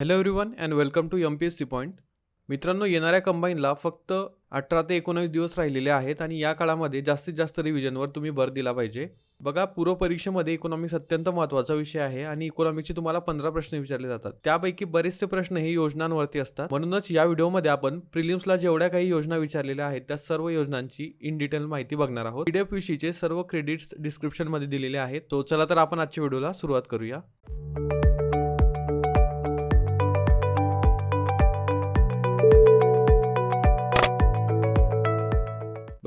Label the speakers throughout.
Speaker 1: Hello everyone and welcome to M P S C point मित्रांनो येणाऱ्या कंबाईनला फक्त अठरा ते एकोणावीस दिवस राहिलेले आहेत आणि या काळामध्ये जास्तीत जास्त रिव्हिजनवर तुम्ही भर दिला पाहिजे. बघा पूर्व परीक्षेमध्ये इकॉनॉमिक्स अत्यंत महत्त्वाचा विषय आहे आणि इकॉनॉमिक्सचे तुम्हाला पंधरा प्रश्न विचारले जातात. त्यापैकी बरेचसे प्रश्न हे योजनांवरती असतात. म्हणूनच या व्हिडिओमध्ये आपण प्रिलिम्सला जेवढ्या काही योजना विचारलेल्या आहेत त्या सर्व योजनांची इन डिटेल माहिती बघणार आहोत. पीडीएफ विषयीचे सर्व क्रेडिट्स डिस्क्रिप्शनमध्ये दिलेले आहेत. तो चला तर आपण आजच्या व्हिडिओला सुरुवात करूया.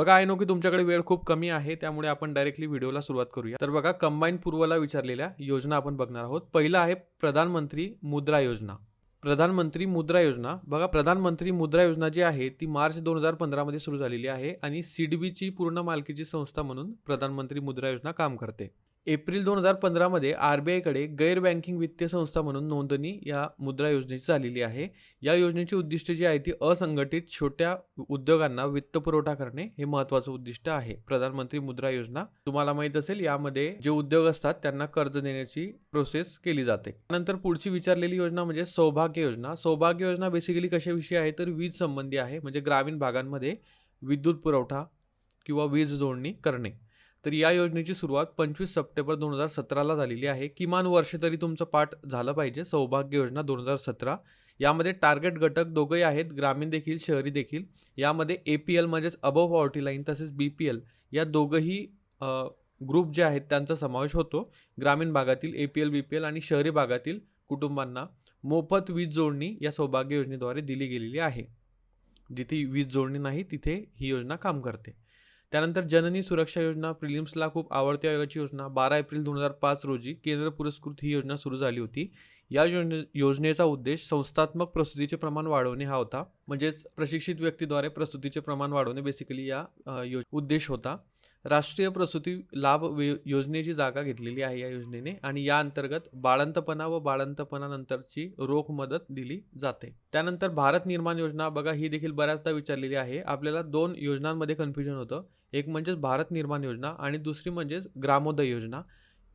Speaker 1: बघा आय नो की तुमच्याकडे वेळ खूप कमी आहे त्यामुळे आपण डायरेक्टली व्हिडिओला सुरुवात करूया. तर बघा कंबाईन पूर्वला विचारलेल्या योजना आपण बघणार आहोत. पहिलं आहे प्रधानमंत्री मुद्रा योजना. प्रधानमंत्री मुद्रा योजना. बघा प्रधानमंत्री मुद्रा योजना जी आहे ती मार्च दोन हजार पंधरामध्ये सुरू झालेली आहे आणि सीडबीची पूर्ण मालकीची संस्था म्हणून प्रधानमंत्री मुद्रा योजना काम करते. एप्रिल दोन हजार पंधरामध्ये आर बी आयकडे गैर बँकिंग वित्तीय संस्था म्हणून नोंदणी या मुद्रा योजनेची झालेली आहे. या योजनेची उद्दिष्ट जी आहे ती असंघटित छोट्या उद्योगांना वित्तपुरवठा करणे हे महत्त्वाचं उद्दिष्ट आहे. प्रधानमंत्री मुद्रा योजना तुम्हाला माहीत असेल यामध्ये जे उद्योग असतात त्यांना कर्ज देण्याची प्रोसेस केली जाते. नंतर पुढची विचारलेली योजना म्हणजे सौभाग्य योजना. सौभाग्य योजना बेसिकली कशाविषयी आहे? तर वीज संबंधी आहे म्हणजे ग्रामीण भागांमध्ये विद्युत पुरवठा किंवा वीज जोडणी करणे. तर या योजनेची सुरुवात पंचवीस सप्टेंबर दोन हजार सतराला झालेली आहे. किमान वर्ष तरी तुमचं पाठ झालं पाहिजे. सौभाग्य योजना दोन हजार सतरा. यामध्ये टार्गेट घटक दोघंही आहेत. ग्रामीण देखील शहरी देखील. यामध्ये ए पी एल म्हणजेच अबव पॉवर्टी लाईन तसेच बी पी एल या दोघंही ग्रुप जे आहेत त्यांचा समावेश होतो. ग्रामीण भागातील A P L B P L आणि शहरी भागातील कुटुंबांना मोफत वीज जोडणी या सौभाग्य योजनेद्वारे दिली गेलेली आहे. जिथे वीज जोडणी नाही तिथे ही योजना काम करते. त्यानंतर जननी सुरक्षा योजना प्रिलिम्सला खूप आवडती आयोगाची योजना. बारा एप्रिल दोन हजार पाच रोजी केंद्र पुरस्कृत ही योजना सुरू झाली होती. या योजने योजनेचा उद्देश संस्थात्मक प्रसूतीचे प्रमाण वाढवणे हा होता. म्हणजेच प्रशिक्षित व्यक्तीद्वारे प्रसूतीचे प्रमाण वाढवणे बेसिकली या यो उद्देश होता. राष्ट्रीय प्रसूती लाभ वे- योजनेची जागा घेतलेली आहे या योजनेने आणि या अंतर्गत बाळंतपणा व बाळंतपणानंतरची रोख मदत दिली जाते. त्यानंतर भारत निर्माण योजना बघा ही देखील बऱ्याचदा विचारलेली आहे. आपल्याला दोन योजनांमध्ये कन्फ्युजन होतं. एक म्हणजेच भारत निर्माण योजना आणि दुसरी म्हणजेच ग्रामोदय योजना.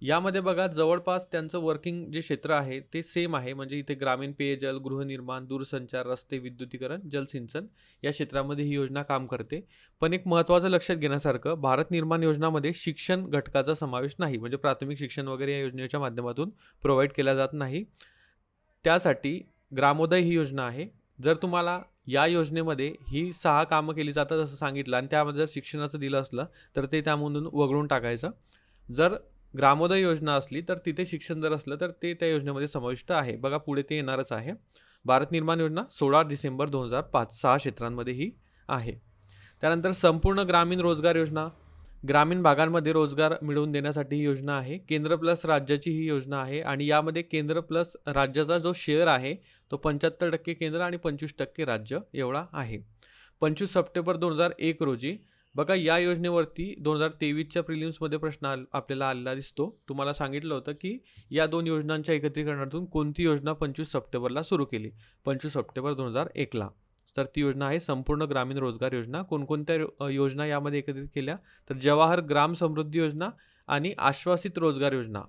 Speaker 1: यामध्ये बघा जवळपास त्यांचं वर्किंग जे क्षेत्र आहे ते सेम आहे. म्हणजे इथे ग्रामीण पेयजल गृहनिर्माण दूरसंचार रस्ते विद्युतीकरण जलसिंचन या क्षेत्रामध्ये ही योजना काम करते. पण एक महत्त्वाचं लक्षात घेण्यासारखं भारत निर्माण योजनामध्ये शिक्षण घटकाचा समावेश नाही. म्हणजे प्राथमिक शिक्षण वगैरे या योजनेच्या माध्यमातून प्रोव्हाइड केला जात नाही. त्यासाठी ग्रामोदय ही योजना आहे. जर तुम्हाला या योजनेमध्ये ही सहा कामं केली जातात असं सांगितलं आणि त्यामध्ये जर शिक्षणाचं दिलं असलं तर ते त्यामधून वगळून टाकायचं. जर ग्रामोदय योजना असली तर तिथे शिक्षण जर असलं तर ते त्या योजनेमध्ये समाविष्ट आहे. बघा पुढे ते येणारच आहे. भारत निर्माण योजना सोळा डिसेंबर दोन हजार पाच सहा क्षेत्रांमध्ये ही आहे. त्यानंतर संपूर्ण ग्रामीण रोजगार योजना ग्रामीण भागांमध्ये रोजगार मिळवून देण्यासाठी ही योजना आहे. केंद्र प्लस राज्याची ही योजना आहे आणि यामध्ये केंद्र प्लस राज्याचा जो शेअर आहे तो पंच्याहत्तर टक्के केंद्र आणि पंचवीस टक्के राज्य एवढा आहे. पंचवीस सप्टेंबर दोन हजार एक रोजी बघा या योजनेवरती दोन हजार तेवीसच्या प्रिलिम्समध्ये प्रश्न आल आपल्याला आलेला दिसतो. तुम्हाला सांगितलं होतं की या दोन योजनांच्या एकत्रीकरणातून कोणती योजना पंचवीस सप्टेंबरला सुरू केली? पंचवीस सप्टेंबर दोन हजार एकला. तर ती योजना आहे संपूर्ण ग्रामीण रोजगार योजना. कोणकोणत्या योजना यामध्ये एकत्रित केल्या? तर जवाहर ग्राम समृद्धी योजना आणि आश्वासित रोजगार योजना.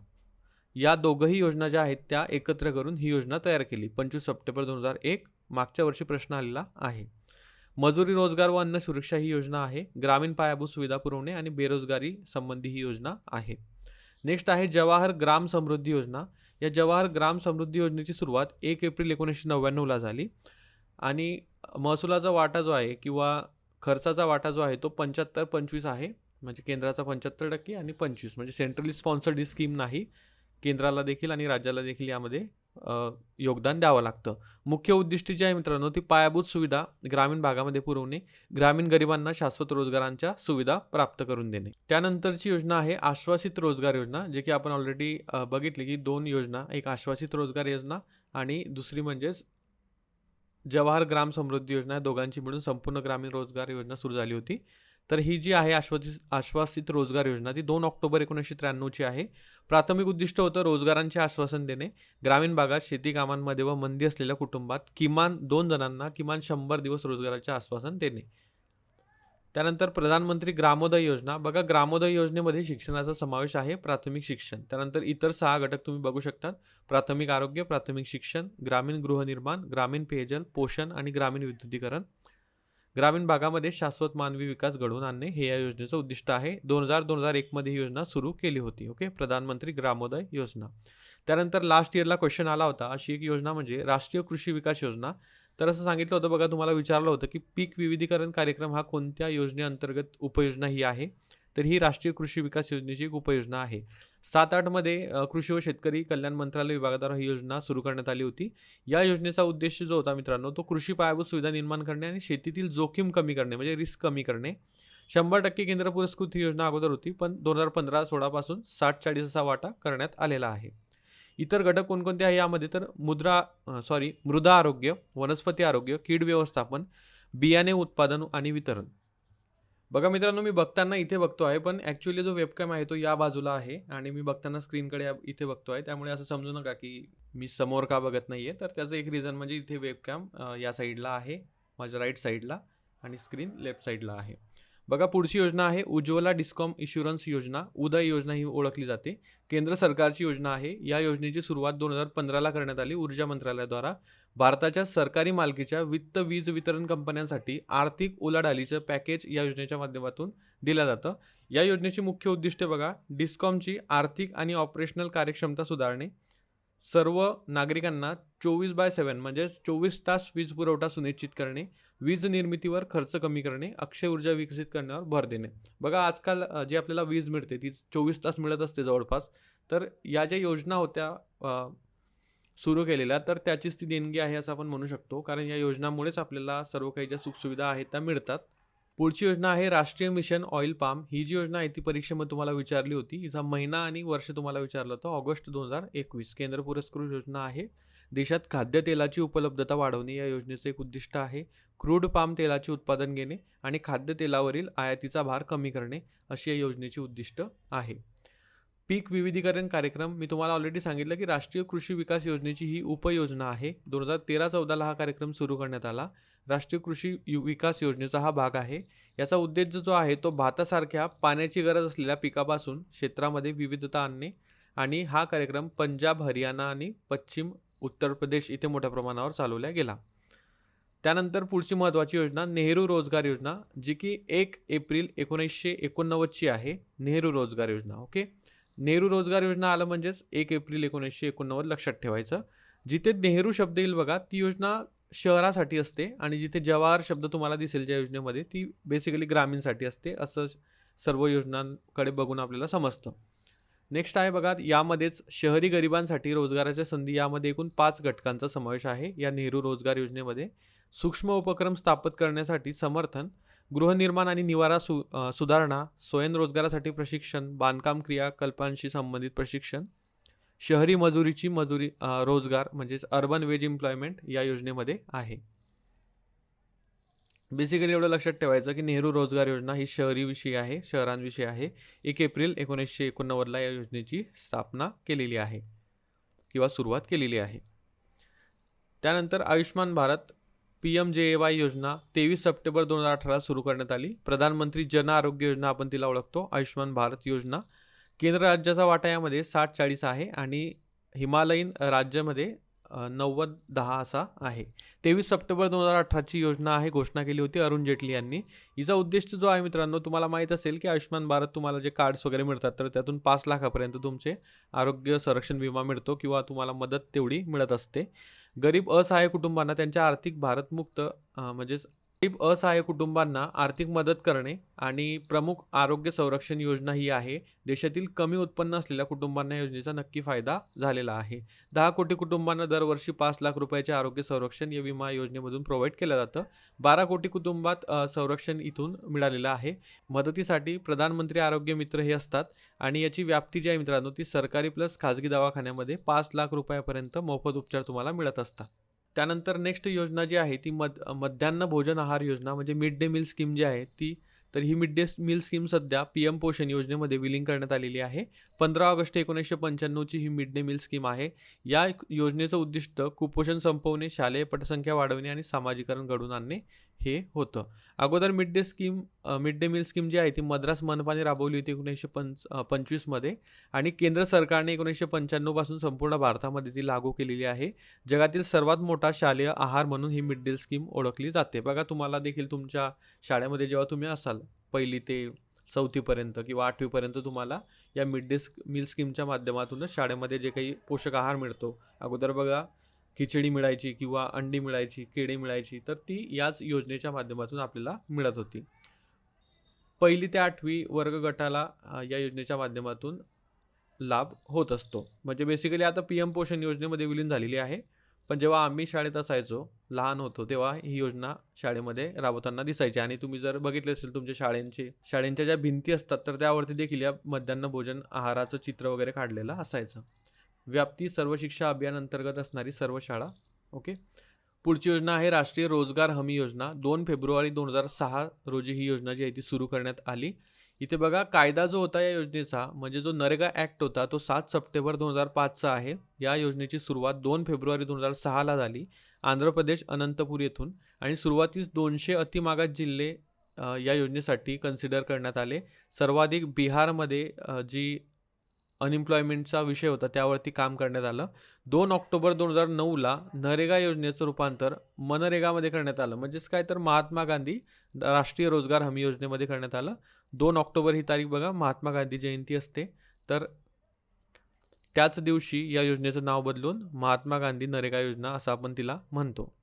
Speaker 1: या दोघंही योजना ज्या आहेत त्या एकत्र करून ही योजना तयार केली. पंचवीस सप्टेंबर दोन हजार एक मागच्या वर्षी प्रश्न आलेला आहे. मजुरी रोजगार व अन्न सुरक्षा ही योजना आहे. ग्रामीण पायाभूत सुविधा पुरवणे आणि बेरोजगारी संबंधी ही योजना आहे. नेक्स्ट आहे जवाहर ग्राम समृद्धी योजना. या जवाहर ग्राम समृद्धी योजनेची सुरुवात एक एप्रिल एकोणीसशे नव्याण्णवला झाली. आणि महसुलाचा वाटा जो आहे किंवा खर्चाचा वाटा जो आहे तो पंच्याहत्तर पंचवीस आहे. म्हणजे केंद्राचा पंच्याहत्तर टक्के आणि पंचवीस. म्हणजे सेंट्रली स्पॉन्सर्ड ही स्कीम नाही. केंद्राला देखील आणि राज्याला देखील यामध्ये योगदान द्यावं लागतं. मुख्य उद्दिष्ट जी आहे मित्रांनो ती पायाभूत सुविधा ग्रामीण भागामध्ये पुरवणे ग्रामीण गरिबांना शाश्वत रोजगारांच्या सुविधा प्राप्त करून देणे. त्यानंतरची योजना आहे आश्वासित रोजगार योजना जे की आपण ऑलरेडी बघितली की दोन योजना एक आश्वासित रोजगार योजना आणि दुसरी म्हणजेच जवाहर ग्राम समृद्धी योजना दोघांची मिळून संपूर्ण ग्रामीण रोजगार योजना सुरू झाली होती. तर ही जी आहे आश्वासित आश्वासित रोजगार योजना ती दोन ऑक्टोबर एकोणीसशे त्र्याण्णवची आहे. प्राथमिक उद्दिष्ट होतं रोजगारांचे आश्वासन देणे. ग्रामीण भागात शेती कामांमध्ये व मंदी असलेल्या कुटुंबात किमान दोन जणांना किमान शंभर दिवस रोजगाराचे आश्वासन देणे. त्यानंतर प्रधानमंत्री ग्रामोदय योजना. बघा ग्रामोदय योजनेमध्ये शिक्षणाचा समावेश आहे प्राथमिक शिक्षण. त्यानंतर इतर सहा घटक तुम्ही बघू शकतात. प्राथमिक आरोग्य प्राथमिक शिक्षण ग्रामीण गृहनिर्माण ग्रामीण पेयजल पोषण आणि ग्रामीण विद्युतीकरण. ग्रामीण भागामध्ये शाश्वत मानवी विकास घडवून आणणे हे या योजनेचं उद्दिष्ट आहे. दोन हजार दोन हजार एकमध्ये ही योजना सुरू केली होती ओके? प्रधानमंत्री ग्रामोदय योजना. त्यानंतर लास्ट इयरला क्वेश्चन आला होता. अशी एक योजना म्हणजे राष्ट्रीय कृषी विकास योजना. तर असं सांगितलं होतं बघा तुम्हाला विचारलं होतं की पीक विविधीकरण कार्यक्रम हा कोणत्या योजनेअंतर्गत उपयोजना ही आहे? तर ही राष्ट्रीय कृषी विकास योजनेची एक उपयोजना आहे. सात आठमध्ये कृषी व शेतकरी कल्याण मंत्रालय विभागाद्वारे ही योजना सुरू करण्यात आली होती. या योजनेचा उद्देश जो होता मित्रांनो तो कृषी पायाभूत सुविधा निर्माण करणे आणि शेतीतील जोखीम कमी करणे म्हणजे रिस्क कमी करणे. शंभर टक्के केंद्र पुरस्कृत ही योजना अगोदर होती पण दोन हजार पंधरा सोळापासून साठ चाळीस असा वाटा करण्यात आलेला आहे. इतर घटक कोणकोणते आहे यामध्ये? तर मुद्रा सॉरी मृदा आरोग्य वनस्पती आरोग्य कीड व्यवस्थापन बियाणे उत्पादन आणि वितरण. बघा मित्रांनो मी बघताना इथे बघतो आहे पण ॲक्च्युली जो वेबकॅम आहे तो या बाजूला आहे आणि मी बघताना स्क्रीनकडे या- इथे बघतो आहे. त्यामुळे असं समजू नका की मी समोर का बघत नाही आहे तर त्याचं एक रिझन म्हणजे इथे वेबकॅम या साईडला आहे माझ्या राईट साईडला आणि स्क्रीन लेफ्ट साईडला आहे. बघा पुढची योजना आहे उज्ज्वला डिस्कॉम इन्शुरन्स योजना. उदय योजना ही ओळखली जाते. केंद्र सरकारची योजना आहे. या योजनेची सुरुवात दोन हजार पंधराला करण्यात आली ऊर्जा मंत्रालयाद्वारा भारताच्या सरकारी मालकीच्या वित्त वीज वितरण कंपन्यांसाठी आर्थिक उलाढालीचं पॅकेज या योजनेच्या माध्यमातून दिलं जातं. या योजनेची मुख्य उद्दिष्टे बघा डिस्कॉमची आर्थिक आणि ऑपरेशनल कार्यक्षमता सुधारणे सर्व नागरिकांना चोवीस बाय सेवन म्हणजेच चोवीस तास वीज पुरवठा सुनिश्चित करणे वीज निर्मितीवर खर्च कमी करणे अक्षय ऊर्जा विकसित करण्यावर भर देणे. बघा आजकाल जी आपल्याला वीज मिळते ती चोवीस तास मिळत असते जवळपास. तर या ज्या योजना होत्या सुरू केलेल्या तर त्याचीच ती देणगी आहे असं आपण म्हणू शकतो. कारण या योजनामुळेच आपल्याला सर्व काही ज्या सुखसुविधा आहेत त्या मिळतात. पुढची योजना आहे राष्ट्रीय मिशन ऑइल पाम. ही जी योजना आहे ती परीक्षेमध्ये तुम्हाला विचारली होती हिचा महिना आणि वर्ष तुम्हाला विचारलं होतं ऑगस्ट दोन हजार एकवीस. केंद्र पुरस्कृत योजना आहे. देशात खाद्यतेलाची उपलब्धता वाढवणे या योजनेचं एक उद्दिष्ट आहे. क्रूड पाम तेलाचे उत्पादन घेणे आणि खाद्यतेलावरील आयातीचा भार कमी करणे अशी या योजनेची उद्दिष्ट आहे. पीक विविधीकरण कार्यक्रम मी तुम्हाला ऑलरेडी सांगितलं की राष्ट्रीय कृषी विकास योजनेची ही उपयोजना आहे. दोन हजार तेरा चौदाला हा कार्यक्रम सुरू करण्यात आला. राष्ट्रीय कृषी विकास योजनेचा हा भाग आहे. याचा उद्देश जो आहे तो भातासारख्या पाण्याची गरज असलेल्या पिकापासून क्षेत्रामध्ये विविधता आणणे आणि हा कार्यक्रम पंजाब हरियाणा आणि पश्चिम उत्तर प्रदेश इथे मोठ्या प्रमाणावर चालवला गेला. त्यानंतर पुढची महत्त्वाची योजना नेहरू रोजगार योजना जी की एक एप्रिल एकोणीसशे एकोणनव्वदची आहे. नेहरू रोजगार योजना ओके नेहरू रोजगार योजना आलं म्हणजेच एक एप्रिल एकोणीसशे एकोणनव्वद लक्षात ठेवायचं. जिथे नेहरू शब्द येईल बघा ती योजना शहरासाठी असते आणि जिथे जवाहर शब्द तुम्हाला दिसेल ज्या योजनेमध्ये ती बेसिकली ग्रामीणसाठी असते असं सर्व योजनांकडे बघून आपल्याला समजतं. नेक्स्ट आहे बघा यामध्येच शहरी गरिबांसाठी रोजगाराच्या संधी यामध्ये एकूण पाच घटकांचा समावेश आहे. या नेहरू रोजगार योजनेमध्ये सूक्ष्म उपक्रम स्थापित करण्यासाठी समर्थन गृहनिर्माण आणि निवारा सु सुधारणा स्वयंरोजगारासाठी प्रशिक्षण बांधकाम क्रियाकल्पांशी संबंधित प्रशिक्षण शहरी मजुरीची मजुरी रोजगार म्हणजेच अर्बन वेज एम्प्लॉयमेंट या योजनेमध्ये आहे. बेसिकली एवढं लक्षात ठेवायचं की नेहरू रोजगार योजना ही शहरीविषयी आहे शहरांविषयी आहे. एक एप्रिल एकोणीसशे एकोणनव्वदला या योजनेची स्थापना केलेली आहे किंवा सुरुवात केलेली आहे. त्यानंतर आयुष्मान भारत पी एम जे ए वाय योजना तेवीस सप्टेंबर दोन हजार अठराला सुरू करण्यात आली. प्रधानमंत्री जन आरोग्य योजना आपण तिला ओळखतो. आयुष्मान भारत योजना. केंद्र राज्याचा वाटा यामध्ये साठ चाळीस आहे आणि हिमालयीन राज्यामध्ये नव्वद दहा असा आहे. तेवीस सप्टेंबर दोन हजार अठराची योजना आहे घोषणा केली होती अरुण जेटली यांनी. हिचा उद्दिष्ट जो आहे मित्रांनो तुम्हाला माहीत असेल की आयुष्यमान भारत तुम्हाला जे कार्ड्स वगैरे मिळतात तर त्यातून पाच लाखापर्यंत तुमचे आरोग्य संरक्षण विमा मिळतो किंवा तुम्हाला मदत तेवढी मिळत असते. गरीब असहाय्य कुटुंबांना त्यांच्या आर्थिक भारतमुक्त म्हणजेच गरीब असहाय्य कुटुंबांना आर्थिक मदत करणे आणि प्रमुख आरोग्य संरक्षण योजना ही आहे. देशातील कमी उत्पन्न असलेल्या कुटुंबांना योजनेचा नक्की फायदा झालेला आहे. दहा कोटी कुटुंबांना दरवर्षी पाच लाख रुपयाचे आरोग्य संरक्षण या विमा योजनेमधून प्रोव्हाइड केलं जातं. बारा कोटी कुटुंबात संरक्षण इथून मिळालेलं आहे. मदतीसाठी प्रधानमंत्री आरोग्य मित्र हे असतात आणि याची व्याप्ती जी आहे मित्रांनो ती सरकारी प्लस खाजगी दवाखान्यामध्ये पाच लाख रुपयापर्यंत मोफत उपचार तुम्हाला मिळत असतात. त्यानंतर नेक्स्ट योजना जी आहे ती मद मध्यान्ह भोजन आहार योजना म्हणजे मिड डे मील स्कीम जी आहे ती तर ही मिड डे मील स्कीम सध्या पी एम पोषण योजनेमध्ये विलीन करण्यात आलेली आहे. पंधरा ऑगस्ट एकोणीसशे पंच्याण्णवची ही मिड डे मील स्कीम आहे. या योजनेचं उद्दिष्ट कुपोषण संपवणे शालेय पटसंख्या वाढवणे आणि सामाजिकरण घडवून आणणे हे होतं. अगोदर mid day scheme mid day meal scheme जी आहे ती मद्रास मनपाने राबवली होती एकोणीसशे पंच पंचवीसमध्ये आणि केंद्र सरकारने एकोणीसशे पंच्याण्णवपासून संपूर्ण भारतामध्ये ती लागू केलेली आहे. जगातील सर्वात मोठा शालेय आहार म्हणून ही मिड डे स्कीम ओळखली जाते. बघा तुम्हाला देखील तुमच्या शाळेमध्ये जेव्हा तुम्ही असाल पहिली ते चौथीपर्यंत किंवा आठवीपर्यंत तुम्हाला या मिड डे मील स्कीमच्या माध्यमातूनच शाळेमध्ये जे काही पोषक आहार मिळतो. अगोदर बघा खिचडी मिळायची किंवा अंडी मिळायची केळी मिळायची तर ती याच योजनेच्या माध्यमातून आपल्याला मिळत होती. पहिली ते आठवी वर्ग गटाला या योजनेच्या माध्यमातून लाभ होत असतो. म्हणजे बेसिकली आता पी एम पोषण योजनेमध्ये विलीन झालेली आहे. पण जेव्हा आम्ही शाळेत असायचो लहान होतो तेव्हा ही योजना शाळेमध्ये राबवताना दिसायची. आणि तुम्ही जर बघितले असेल तुमच्या शाळेंचे शाळेंच्या ज्या भिंती असतात तर त्यावरती देखील या मध्यान्ह भोजन आहाराचं चित्र वगैरे काढलेलं असायचं. व्याप्ती सर्व शिक्षा अभियान अंतर्गत असणारी सर्व शाळा ओके? पुढची योजना आहे राष्ट्रीय रोजगार हमी योजना. दोन फेब्रुवारी दोन हजार सहा रोजी ही योजना जी आहे ती सुरू करण्यात आली. इथे बघा कायदा जो होता या योजनेचा म्हणजे जो नरेगा ॲक्ट होता तो सात सप्टेंबर दोन हजार पाचचा आहे. या योजनेची सुरुवात दोन फेब्रुवारी दोन हजार सहाला झाली आंध्र प्रदेश अनंतपूर येथून. आणि सुरुवातीस दोनशे अतिमागास जिल्हे या योजनेसाठी कन्सिडर करण्यात आले. सर्वाधिक बिहारमध्ये जी अनएम्प्लॉयमेंटचा विषय होता त्यावरती काम करण्यात आलं. दोन ऑक्टोबर दोन हजार नऊला नरेगा योजनेचं रूपांतर मनरेगामध्ये करण्यात आलं. म्हणजेच काय तर महात्मा गांधी राष्ट्रीय रोजगार हमी योजनेमध्ये करण्यात आलं. दोन ऑक्टोबर ही तारीख बघा महात्मा गांधी जयंती असते. तर त्याच दिवशी या योजनेचं नाव बदलून महात्मा गांधी नरेगा योजना असं आपण तिला म्हणतो.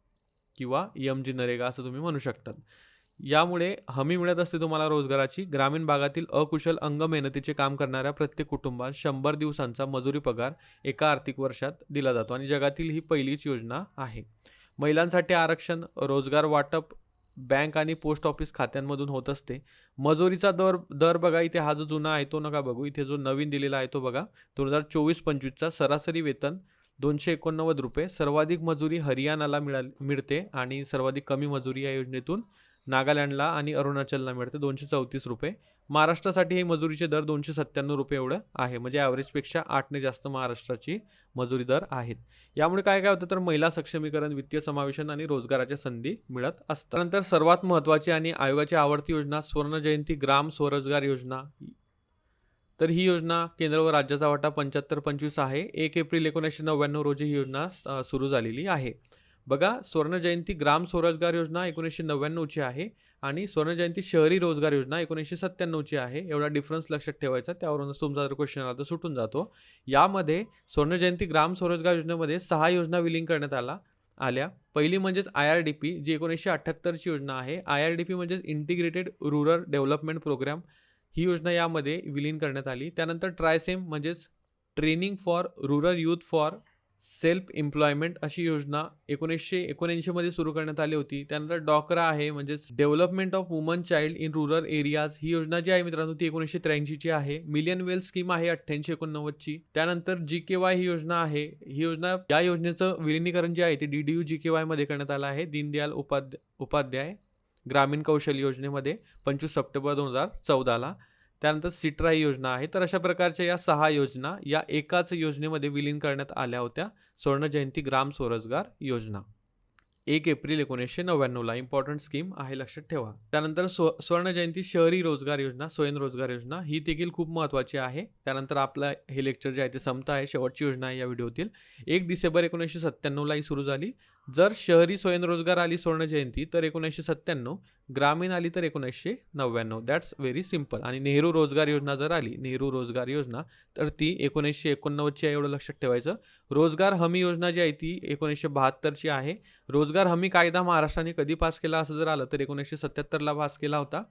Speaker 1: किंवा एम जी नरेगा असं तुम्ही म्हणू शकतात. यामुळे हमी मिळत असते तुम्हाला रोजगाराची. ग्रामीण भागातील अकुशल अंग मेहनतीचे काम करणाऱ्या प्रत्येक कुटुंबात शंभर दिवसांचा मजुरी पगार एका आर्थिक वर्षात दिला जातो आणि जगातील ही पहिलीच योजना आहे. महिलांसाठी आरक्षण रोजगार वाटप बँक आणि पोस्ट ऑफिस खात्यांमधून होत असते. मजुरीचा दर दर बघा इथे हा जो जुना आहे तो नका बघू. इथे जो नवीन दिलेला आहे तो बघा. दोन हजार चोवीस पंचवीसचा सरासरी वेतन दोनशे एकोणनव्वद रुपये. सर्वाधिक मजुरी हरियाणाला मिळाली मिळते आणि सर्वाधिक कमी मजुरी या योजनेतून नागालँडला आणि अरुणाचलला मिळते दोनशे चौतीस रुपये. महाराष्ट्रासाठी हे मजुरीचे दर दोनशे सत्त्याण्णव रुपये एवढं आहे. म्हणजे ॲव्हरेजपेक्षा आठने जास्त महाराष्ट्राची मजुरी दर आहेत. यामुळे काय काय होतं तर महिला सक्षमीकरण वित्तीय समावेशन आणि रोजगाराच्या संधी मिळत असतात. नंतर सर्वात महत्त्वाची आणि आयोगाची आवडती योजना स्वर्ण जयंती ग्राम स्वरोजगार योजना. तर ही योजना केंद्र व राज्याचा वाटा पंच्याहत्तर पंचवीस आहे. एक एप्रिल एकोणीसशे नव्याण्णव रोजी ही योजना सुरू झालेली आहे. बघा स्वर्ण जयंती ग्राम स्वरोजगार योजना एकोणीसशे नव्याण्णवची आहे आणि स्वर्ण जयंती शहरी रोजगार योजना एकोणीसशे सत्त्याण्णवची आहे. एवढा डिफरन्स लक्षात ठेवायचा त्यावरूनच तुमचा जर क्वेश्चन आला तर सुटून जातो. यामध्ये स्वर्ण जयंती ग्राम स्वरोजगार योजनेमध्ये सहा योजना विलीन करण्यात आला आल्या. पहिली म्हणजेच आय आर डी पी जी एकोणीसशे अठ्ठ्याहत्तरची योजना आहे. आय आर डी पी म्हणजेच इंटिग्रेटेड रुरल डेव्हलपमेंट प्रोग्राम ही योजना यामध्ये विलीन करण्यात आली. त्यानंतर ट्रायसेम म्हणजेच training for rural youth for self employment अशी योजना एकोणीसशे एकोणऐंशीमध्ये सुरू करण्यात आली होती. त्यानंतर डॉकरा आहे म्हणजेच development of women child in rural areas ही योजना जी आहे मित्रांनो ती एकोणीसशे त्र्याऐंशीची आहे. मिलियन वेल स्कीम आहे अठ्ठ्याऐंशी एकोणनव्वदची. त्यानंतर जी के वाय ही योजना आहे. ही योजना या योजनेचं विलिनीकरण जे आहे ते D D U G K वायमध्ये करण्यात आलं आहे. दीनदयाल उपाध्याय उपाध्याय ग्रामीण कौशल्य योजनेमध्ये पंचवीस सप्टेंबर दोन हजार चौदाला. त्यानंतर सिट्रा ही योजना आहे. तर अशा प्रकारच्या या सहा योजना या एकाच योजनेमध्ये विलीन करण्यात आल्या होत्या. स्वर्ण जयंती ग्राम स्वरोजगार योजना. एक एप्रिल एकोणीसशे नव्याण्णवला इम्पॉर्टंट स्कीम आहे लक्षात ठेवा. त्यानंतर स्व स्वर्ण जयंती शहरी रोजगार योजना स्वयं रोजगार योजना ही देखील खूप महत्त्वाची आहे. त्यानंतर आपलं हे लेक्चर जे आहे ते संपत आहे. शेवटची योजना आहे या व्हिडिओतील एक डिसेंबर एकोणीसशे सत्त्याण्णवलाही सुरू झाली. जर शहरी स्वयंरोजगार आली स्वर्ण जयंती तर एकोणीसशे सत्त्याण्णव ग्रामीण आली तर एकोणीसशे नव्याण्णव. दॅट्स व्हेरी सिंपल आणि नेहरू रोजगार योजना जर आली नेहरू रोजगार योजना तर ती एकोणीसशे एकोणनव्वदची आहे एवढं लक्षात ठेवायचं. रोजगार हमी योजना जी आहे ती एकोणीसशे बहात्तरची आहे. रोजगार हमी कायदा महाराष्ट्राने कधी पास केला असं जर आलं तर एकोणीसशे सत्त्याहत्तरला पास केला होता.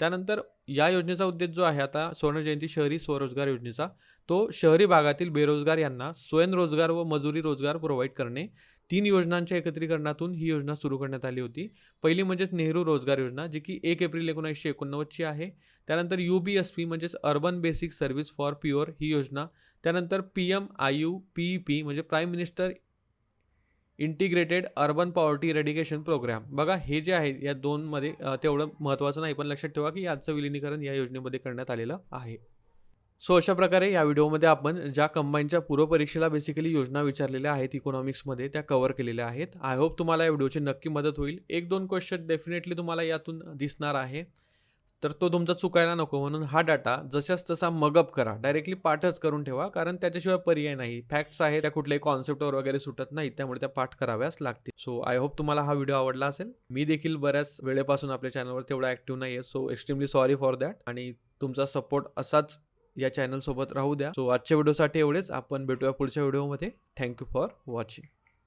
Speaker 1: त्यानंतर या योजनेचा उद्देश जो आहे आता स्वर्ण जयंती शहरी स्वरोजगार योजनेचा तो शहरी भागातील बेरोजगार यांना स्वयंरोजगार व मजुरी रोजगार प्रोव्हाइड करणे. तीन योजनांच्या एकत्रीकरणातून ही योजना सुरू करण्यात आली होती. पहिली म्हणजेच नेहरू रोजगार योजना जी की एक एप्रिल एकोणीसशे एकोणनव्वदची आहे. त्यानंतर यू बी एस पी म्हणजेच urban basic service for poor ही योजना. त्यानंतर P M I U P E P म्हणजे prime minister integrated urban poverty eradication programme बघा हे जे आहे या दोनमध्ये तेवढं महत्त्वाचं नाही पण लक्षात ठेवा की याचं विलिनीकरण या योजनेमध्ये करण्यात आलेलं आहे. सो अशा प्रकारे या व्हिडिओमध्ये आपण ज्या कंबाईनच्या पूर्वपरीक्षेला बेसिकली योजना विचारलेल्या आहेत इकॉनॉमिक्समध्ये त्या कव्हर केलेल्या आहेत. आय होप तुम्हाला या व्हिडिओची नक्की मदत होईल. एक दोन क्वेश्चन डेफिनेटली तुम्हाला यातून दिसणार आहे. तर तो तुमचा चुकायला नको म्हणून हा डाटा जशाच तसा मगअप करा. डायरेक्टली पाठच करून ठेवा कारण त्याच्याशिवाय पर्याय नाही. फॅक्ट्स आहेत त्या कुठल्याही कॉन्सेप्टवर वगैरे सुटत नाही त्यामुळे त्या पाठ कराव्याच लागतील. सो आय होप तुम्हाला हा व्हिडिओ आवडला असेल. मी देखील बऱ्याच वेळेपासून आपल्या चॅनलवर तेवढा ॲक्टिव्ह नाही आहे so extremely sorry for that आणि तुमचा सपोर्ट असाच या चॅनलसोबत राहू द्या. सो आजच्या व्हिडिओसाठी एवढेच. आपण भेटूया पुढच्या व्हिडिओमध्ये थँक्यू फॉर वॉचिंग